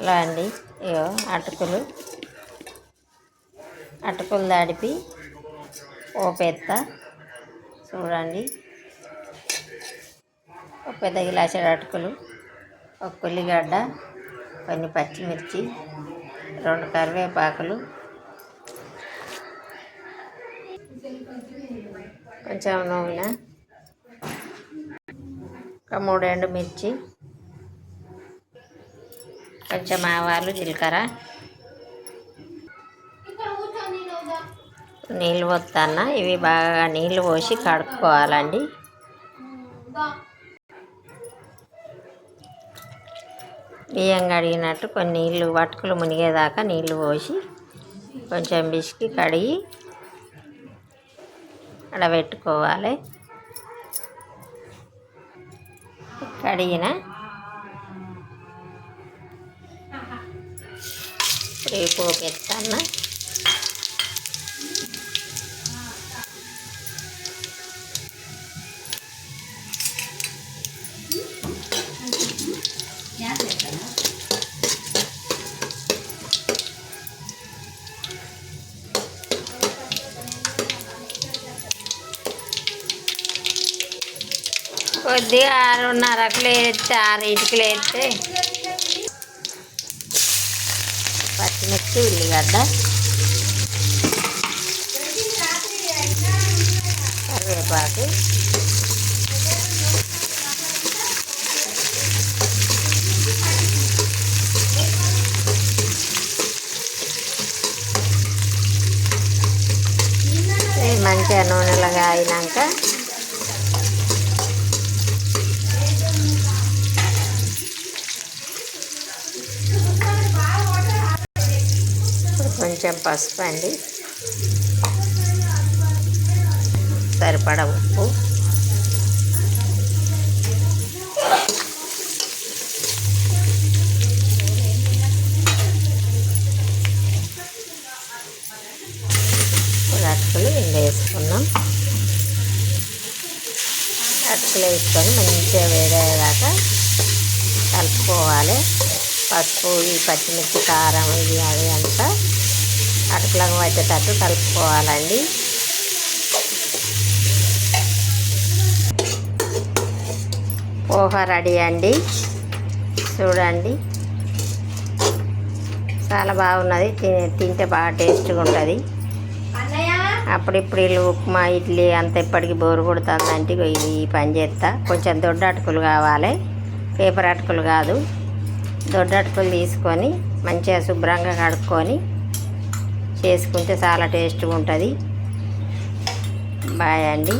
అలా అండి. ఇగో అటుకులు. అటుకులు తడిపి ఓపెత్తా. చూడండి. ఒక పెద్ద గిలాసెడు అటుకులు. ఒక ఉల్లిగడ్డ కొన్ని పచ్చిమిర్చి రెండు కరివేపాకులు. కొంచెం నూనె. ఒక మూడు ఎండుమిర్చి కొంచెం ఆవాలు జీలకర్ర. నీళ్ళు పోతాన్న ఇవి బాగా నీళ్ళు పోసి కడుక్కోవాలండి. బియ్యం కడిగినట్టు కొన్ని నీళ్ళు వటుకులు మునిగేదాకా నీళ్ళు పోసి కొంచెం బిసికి కడిగి అడబెట్టుకోవాలి. కడిగిన రేపు పెడతాను కొద్దిగా ఆరున్నరకు ఆరు ఆరింటికి లేస్తే పచ్చిమిర్చి ఉల్లిగడ్డ కరివేపాకు. మంచిగా నూనెలుగా అయినాక కొంచెం పసుపు అండి. సరిపడ ఉప్పు. అటుకులు వేసుకున్నాం. అటుకులు వేసుకొని మంచిగా వేడేదాకా కలుపుకోవాలి. పసుపు ఈ పచ్చిమిర్చి కారం ఇది అది అంతా అటుకులకు వచ్చేటట్టు కలుపుకోవాలండి. పోహ రెడీ అండి. చూడండి. చాలా బాగున్నది. తింటే బాగా టేస్ట్గా ఉంటుంది అప్పుడిప్పుడు వీళ్ళు ఉప్మా ఇడ్లీ అంత ఎప్పటికి బోరు కొడుతుందంటే ఇది ఈ పని చేస్తా కొంచెం దొడ్డ అటుకులు కావాలి. పేపర్ అటుకులు కాదు. దొడ్డ అటుకులు తీసుకొని మంచిగా శుభ్రంగా కడుక్కొని చేసుకుంటే చాలా టేస్ట్గా ఉంటుంది. బాయ్ అండి.